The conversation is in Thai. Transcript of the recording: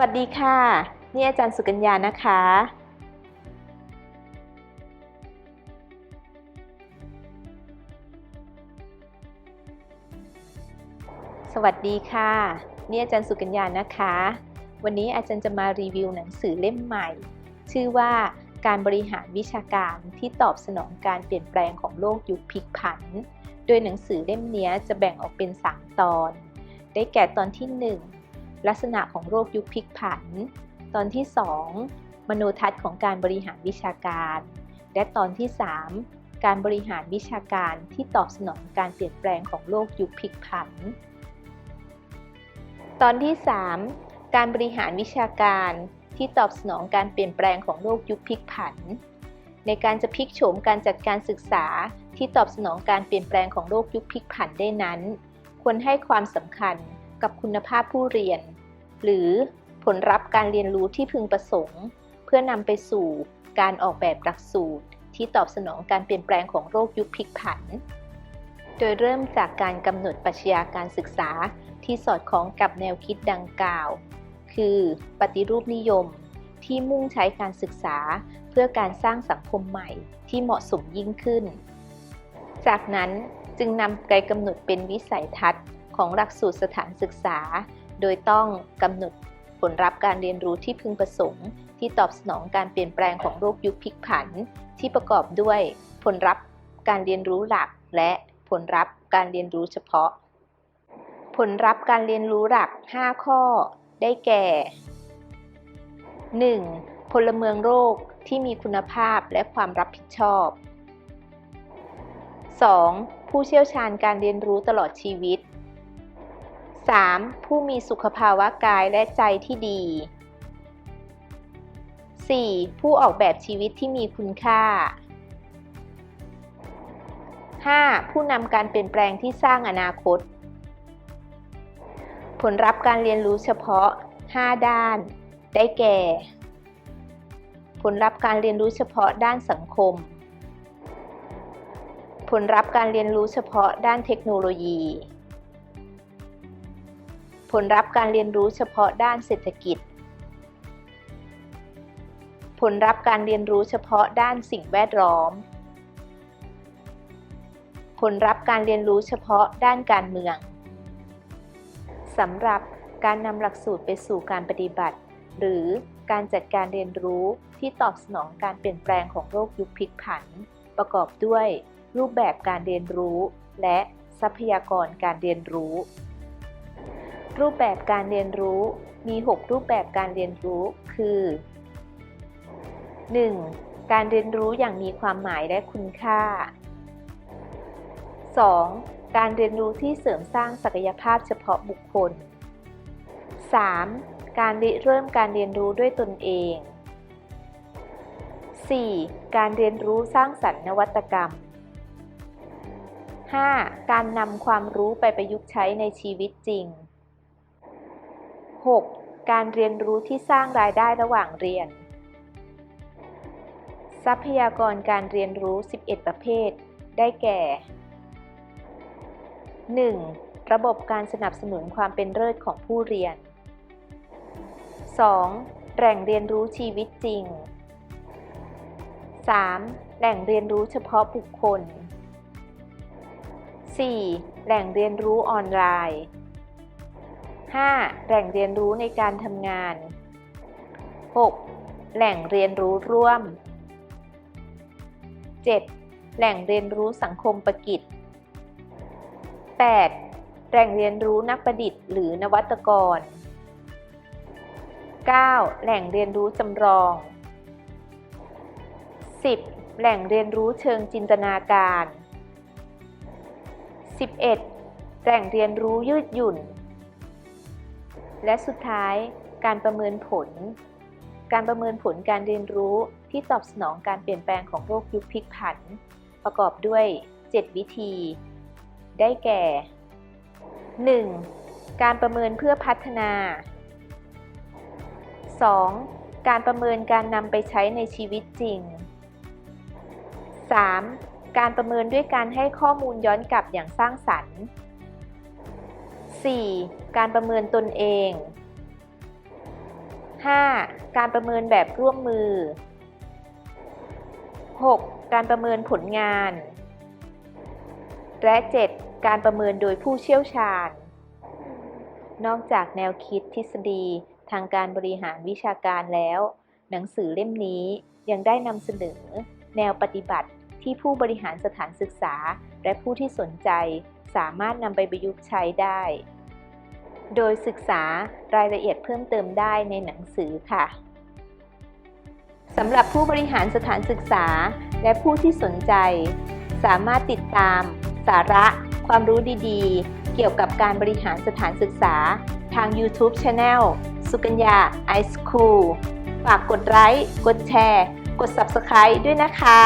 วัสดีค่ะ นี่อาจารย์สุกัญญานะคะ สวัสดีค่ะ นี่อาจารย์สุกัญญานะคะ วันนี้อาจารย์จะมารีวิวหนังสือเล่มใหม่ ชื่อว่าการบริหารวิชาการที่ตอบสนองการเปลี่ยนแปลงของโลกยุคพลิกผัน โดยหนังสือเล่มนี้จะแบ่งออกเป็น 3 ตอน ได้แก่ตอนที่ 1 ลักษณะของโรคยุคพลิกผัน ตอนที่ 2 มโนทัศน์ของการบริหารวิชาการ และตอนที่ 3 การบริหารวิชาการที่ตอบสนองการเปลี่ยนแปลงของโลกยุคพลิกผัน ตอนที่ 3 การบริหารวิชาการที่ตอบสนองการเปลี่ยนแปลงของโลกยุคพลิกผัน ในการจะพลิกโฉมการจัดการศึกษาที่ตอบสนองการเปลี่ยนแปลงของโลกยุคพลิกผันได้นั้น ควรให้ความสำคัญ กับคุณภาพผู้เรียน หรือผลลัพธ์การเรียนรู้ที่พึงประสงค์ เพื่อนำไปสู่การออกแบบหลักสูตร ที่ตอบสนองการเปลี่ยนแปลงของโลกยุคพลิกผัน โดยเริ่มจากการกำหนดปรัชญาการศึกษาที่สอดคล้องกับแนวคิดดังกล่าว คือปฏิรูปนิยมที่มุ่งใช้การศึกษาเพื่อการสร้างสังคมใหม่ที่เหมาะสมยิ่งขึ้น จากนั้นจึงนำไปกำหนดเป็นวิสัยทัศน์ ของหลักสูตรสถานศึกษา โดยต้องกำหนดผลลัพธ์การเรียนรู้ที่พึงประสงค์ ที่ตอบสนองการเปลี่ยนแปลงของโลกยุคพลิกผัน ที่ประกอบด้วยผลลัพธ์การเรียนรู้หลัก และผลลัพธ์การเรียนรู้เฉพาะ ผลลัพธ์การเรียนรู้หลัก 5 ข้อ ได้แก่ 1. พลเมืองโลกที่มีคุณภาพและความรับผิดชอบ 2. ผู้เชี่ยวชาญการเรียนรู้ตลอดชีวิต 3. ผู้มีสุขภาวะกายและใจที่ดี 4. ผู้ออกแบบชีวิตที่มีคุณค่า 5. ผู้นำการเปลี่ยนแปลงที่สร้างอนาคต ผลลัพธ์การเรียนรู้เฉพาะ 5 ด้าน ได้แก่ ผลลัพธ์การเรียนรู้เฉพาะด้านสังคม ผลลัพธ์การเรียนรู้เฉพาะด้านเทคโนโลยี ผลลัพธ์การเรียนรู้เฉพาะด้านเศรษฐกิจ ผลลัพธ์การเรียนรู้เฉพาะด้านสิ่งแวดล้อม ผลลัพธ์การเรียนรู้เฉพาะด้านการเมืองสำหรับการนำหลักสูตรไปสู่การปฏิบัติ หรือการจัดการเรียนรู้ที่ตอบสนองการเปลี่ยนแปลงของโลกยุคพลิกผัน ประกอบด้วยรูปแบบการเรียนรู้ และทรัพยากรการเรียนรู้ รูปแบบการเรียนรู้มี 6 รูปแบบการเรียนรู้คือ 1. การเรียนรู้อย่างมีความหมายและคุณค่า 2. การเรียนรู้ที่เสริมสร้างศักยภาพเฉพาะบุคคล 3. การริเริ่มการเรียนรู้ด้วยตนเอง 4. การเรียนรู้สร้างสรรค์นวัตกรรม 5. การนำความรู้ไปประยุกต์ใช้ในชีวิตจริง 6. การเรียนรู้ที่สร้างรายได้ระหว่างเรียน ทรัพยากรการเรียนรู้ 11 ประเภท ได้แก่ 1. ระบบการสนับสนุนความเป็นเลิศของผู้เรียน 2. แหล่งเรียนรู้ชีวิตจริง 3. แหล่งเรียนรู้เฉพาะบุคคล 4. แหล่งเรียนรู้ออนไลน์ 5. แหล่งเรียนรู้ในการทำงาน 6. แหล่งเรียนรู้ร่วม 7. แหล่งเรียนรู้สังคมประกิจ 8. แหล่งเรียนรู้นักประดิษฐ์หรือนวัตกร 9. แหล่งเรียนรู้จำลอง 10. แหล่งเรียนรู้เชิงจินตนาการ 11. แหล่งเรียนรู้ยืดหยุ่น และสุดท้ายการประเมินผล การประเมินผลการเรียนรู้ที่ตอบสนองการเปลี่ยนแปลงของโลกยุคพลิกผัน ประกอบด้วย 7 วิธี ได้แก่ 1. การประเมินเพื่อพัฒนา 2. การประเมินการนำไปใช้ในชีวิตจริง 3. การประเมินด้วยการให้ข้อมูลย้อนกลับอย่างสร้างสรรค์ 4. การประเมินตนเอง 5. การประเมินแบบร่วมมือ 6. การประเมินผลงาน และ 7. การประเมินโดยผู้เชี่ยวชาญ นอกจากแนวคิดทฤษฎีทางการบริหารวิชาการแล้ว หนังสือเล่มนี้ยังได้นำเสนอ แนวปฏิบัติ ที่ผู้บริหารสถานศึกษา และผู้ที่สนใจ สามารถนำไปประยุกต์ใช้ได้ โดยศึกษารายละเอียดเพิ่มเติมได้ในหนังสือค่ะสำหรับผู้บริหารสถานศึกษา และผู้ที่สนใจ สามารถติดตาม สาระ ความรู้ดีๆ เกี่ยวกับการบริหารสถานศึกษา ทาง YouTube Channel สุกัญญา iSchool ฝากกดไลค์ กดแชร์ กด Subscribe ด้วยนะคะ